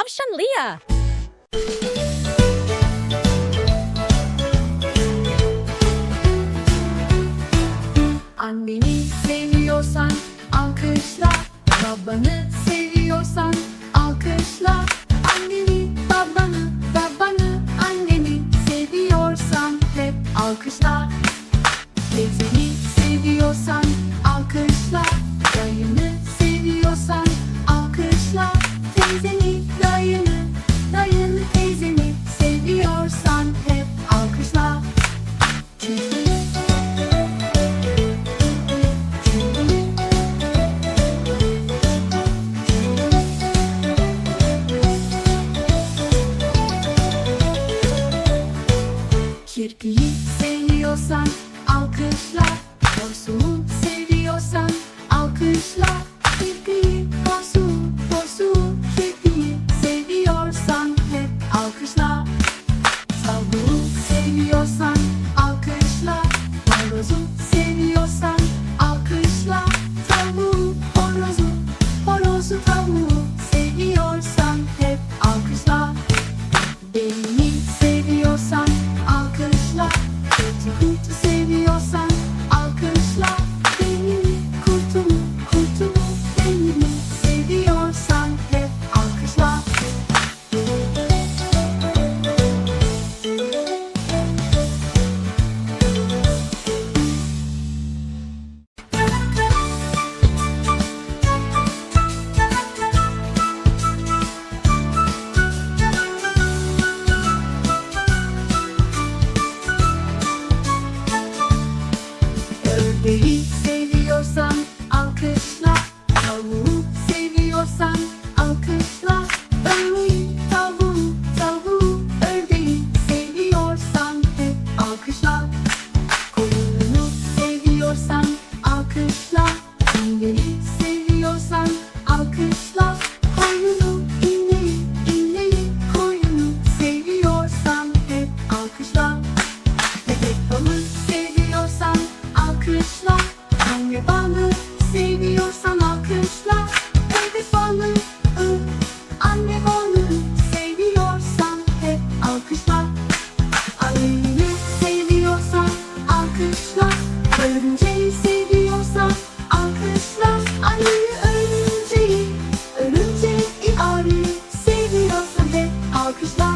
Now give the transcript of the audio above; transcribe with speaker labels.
Speaker 1: Tavşan Lia.
Speaker 2: Anneni seviyorsan alkışla Babanı seviyorsan alkışla Anneni, babanı, babanı Anneni seviyorsan hep alkışla Teyzeni Kirpiyi seviyorsan alkışla Porsumu seviyorsan alkışla Kirpiyi porsu porsu Kirpiyi seviyorsan hep alkışla Salguru seviyorsan alkışla Barbozu yakala Ölmeyi, tavuğu, tavuğu, Seviyorsan hep alkışla Koyununu seviyorsan alkışla Süngeri seviyorsan alkışla Koyunu, inleyi, inleyi Koyunu seviyorsan hep alkışla Bebek seviyorsan alkışla Anne balı seviyorsan Está